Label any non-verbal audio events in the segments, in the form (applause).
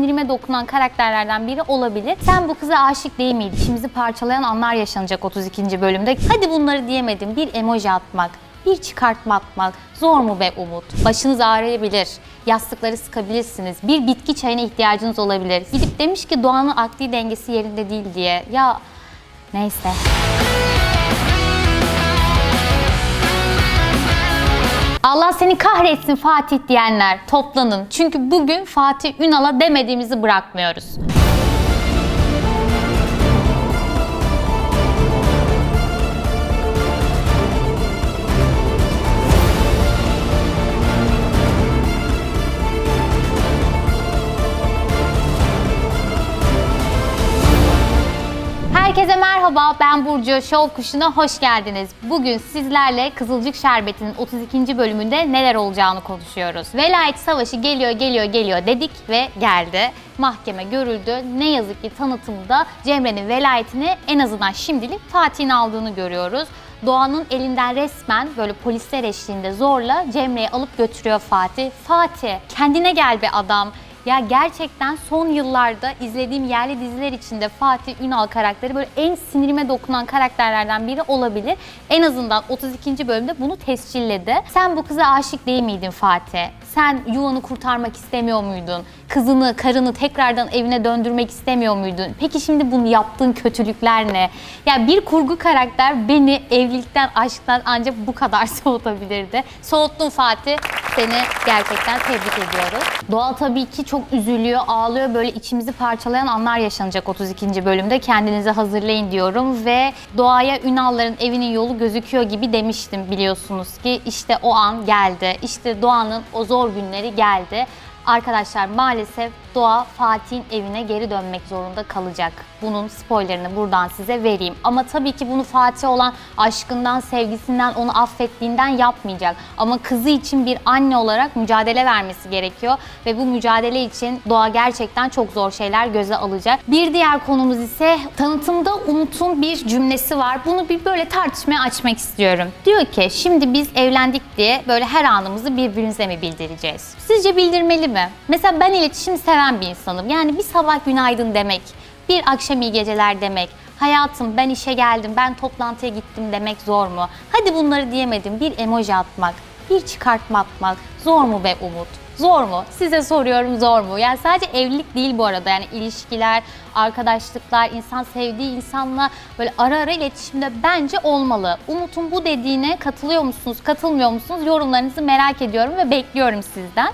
sinirime dokunan karakterlerden biri olabilir. Sen bu kıza aşık değil miydin? İçimizi parçalayan anlar yaşanacak 32. bölümde. Hadi bunları diyemedim. Bir emoji atmak, bir çıkartma atmak zor mu be Umut? Başınız ağrıyabilir, yastıkları sıkabilirsiniz, bir bitki çayına ihtiyacınız olabilir. Gidip demiş ki Doğan'ın akli dengesi yerinde değil diye. Ya neyse. Allah seni kahretsin Fatih diyenler toplanın. Çünkü bugün Fatih Ünal'a demediğimizi bırakmıyoruz. Merhaba, ben Burcu. Şov Kuşu'na hoş geldiniz. Bugün sizlerle Kızılcık Şerbeti'nin 32. bölümünde neler olacağını konuşuyoruz. Velayet Savaşı geliyor, geliyor, geliyor dedik ve geldi. Mahkeme görüldü. Ne yazık ki tanıtımda Cemre'nin velayetini en azından şimdilik Fatih'in aldığını görüyoruz. Doğan'ın elinden resmen böyle polisler eşliğinde zorla Cemre'yi alıp götürüyor Fatih. Fatih kendine gel be adam. Ya gerçekten son yıllarda izlediğim yerli diziler içinde Fatih Ünal karakteri böyle en sinirime dokunan karakterlerden biri olabilir. En azından 32. bölümde bunu tescilledi. Sen bu kıza aşık değil miydin Fatih? Sen yuvanı kurtarmak istemiyor muydun? Kızını, karını tekrardan evine döndürmek istemiyor muydun? Peki şimdi bunu yaptığın kötülükler ne? Ya bir kurgu karakter beni evlilikten, aşktan ancak bu kadar (laughs) soğutabilirdi. Soğuttun Fatih. Seni gerçekten tebrik ediyoruz. Doğal tabii ki çok üzülüyor, ağlıyor. Böyle içimizi parçalayan anlar yaşanacak 32. bölümde. Kendinizi hazırlayın diyorum ve Doğa'ya Ünal'ların evinin yolu gözüküyor gibi demiştim biliyorsunuz ki. işte o an geldi. İşte Doğa'nın o zor günleri geldi. Arkadaşlar maalesef Doğa Fatih'in evine geri dönmek zorunda kalacak. Bunun spoilerini buradan size vereyim. Ama tabii ki bunu Fatih olan aşkından, sevgisinden, onu affettiğinden yapmayacak. Ama kızı için bir anne olarak mücadele vermesi gerekiyor. Ve bu mücadele için Doğa gerçekten çok zor şeyler göze alacak. Bir diğer konumuz ise tanıtımda Umut'un bir cümlesi var. Bunu bir böyle tartışmaya açmak istiyorum. Diyor ki şimdi biz evlendik diye böyle her anımızı birbirimize mi bildireceğiz? Sizce bildirmeli mi? Mesela ben iletişim seven bir insanım. Yani bir sabah günaydın demek, bir akşam iyi geceler demek, hayatım ben işe geldim, ben toplantıya gittim demek zor mu? Hadi bunları diyemedim. Bir emoji atmak, bir çıkartma atmak zor mu be Umut? Zor mu? Size soruyorum zor mu? Yani sadece evlilik değil bu arada. Yani ilişkiler, arkadaşlıklar, insan sevdiği insanla böyle ara ara iletişimde bence olmalı. Umut'un bu dediğine katılıyor musunuz, katılmıyor musunuz? Yorumlarınızı merak ediyorum ve bekliyorum sizden.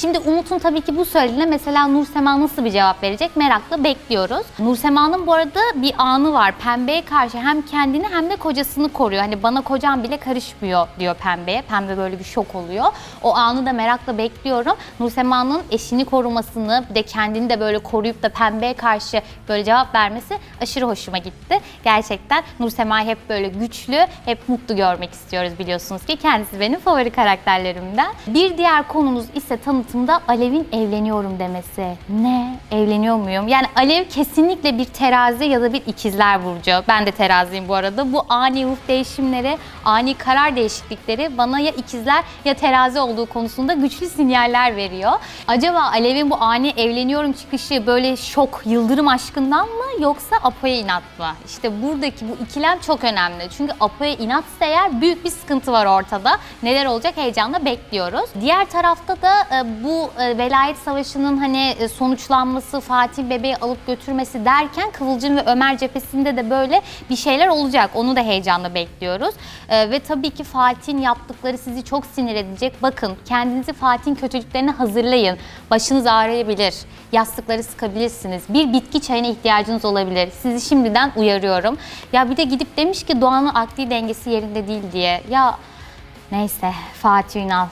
Şimdi Umut'un tabii ki bu söylediğine mesela Nursema nasıl bir cevap verecek merakla bekliyoruz. Nursema'nın bu arada bir anı var. Pembe'ye karşı hem kendini hem de kocasını koruyor. Hani bana kocam bile karışmıyor diyor Pembe'ye. Pembe böyle bir şok oluyor. O anı da merakla bekliyorum. Nursema'nın eşini korumasını bir de kendini de böyle koruyup da Pembe'ye karşı böyle cevap vermesi aşırı hoşuma gitti. Gerçekten Nursema'yı hep böyle güçlü, hep mutlu görmek istiyoruz biliyorsunuz ki. Kendisi benim favori karakterlerimden. Bir diğer konumuz ise tanıtımda Alev'in evleniyorum demesi. Ne? Evleniyor muyum? Yani Alev kesinlikle bir terazi ya da bir ikizler burcu. Ben de teraziyim bu arada. Bu ani ruh değişimleri, ani karar değişiklikleri bana ya ikizler ya terazi olduğu konusunda güçlü sinyaller veriyor. Acaba Alev'in bu ani evleniyorum çıkışı böyle şok, yıldırım aşkından mı yoksa Apo'ya inat mı? İşte buradaki bu ikilem çok önemli. Çünkü Apo'ya inatsa eğer büyük bir sıkıntı var ortada. Neler olacak heyecanla bekliyoruz. Diğer tarafta da e, bu e, velayet savaşının hani e, sonuçlanması, Fatih bebeği alıp götürmesi derken Kıvılcım ve Ömer cephesinde de böyle bir şeyler olacak. Onu da heyecanla bekliyoruz. E, ve tabii ki Fatih'in yaptıkları sizi çok sinir edecek. Bakın kendinizi Fatih'in kötülüklerine hazırlayın. Başınız ağrıyabilir. Yastıkları sıkabilirsiniz. Bir bitki çayına ihtiyacınız olabilir. Sizi şimdiden uyarıyorum. Ya bir de gidip demiş ki Doğan'ın akli dengesi yerinde değil diye. Ya neyse Fatih Ünal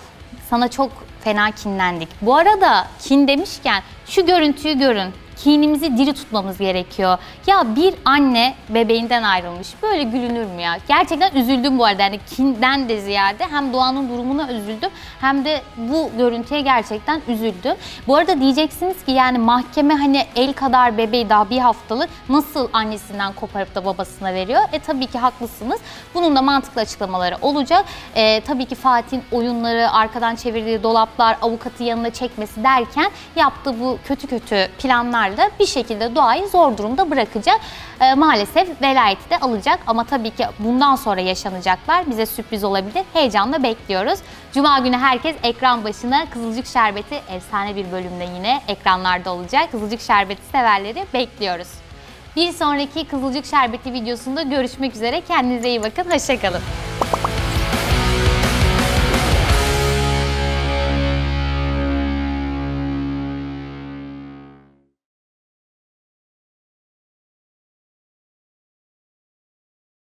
sana çok fena kinlendik. Bu arada kin demişken şu görüntüyü görün. Kinimizi diri tutmamız gerekiyor. Ya bir anne bebeğinden ayrılmış. Böyle gülünür mü ya? Gerçekten üzüldüm bu arada. Yani kinden de ziyade hem Doğan'ın durumuna üzüldüm hem de bu görüntüye gerçekten üzüldüm. Bu arada diyeceksiniz ki yani mahkeme hani el kadar bebeği daha bir haftalık nasıl annesinden koparıp da babasına veriyor? E tabii ki haklısınız. Bunun da mantıklı açıklamaları olacak. E, tabii ki Fatih'in oyunları, arkadan çevirdiği dolaplar, avukatı yanına çekmesi derken yaptığı bu kötü kötü planlarla bir şekilde doğayı zor durumda bırakacak. E, maalesef velayeti de alacak ama tabii ki bundan sonra yaşanacaklar bize sürpriz olabilir. Heyecanla bekliyoruz. Cuma günü herkes ekran başına Kızılcık Şerbeti efsane bir bölümde yine ekranlarda olacak. Kızılcık Şerbeti severleri bekliyoruz. Bir sonraki Kızılcık Şerbeti videosunda görüşmek üzere. Kendinize iyi bakın. Hoşçakalın.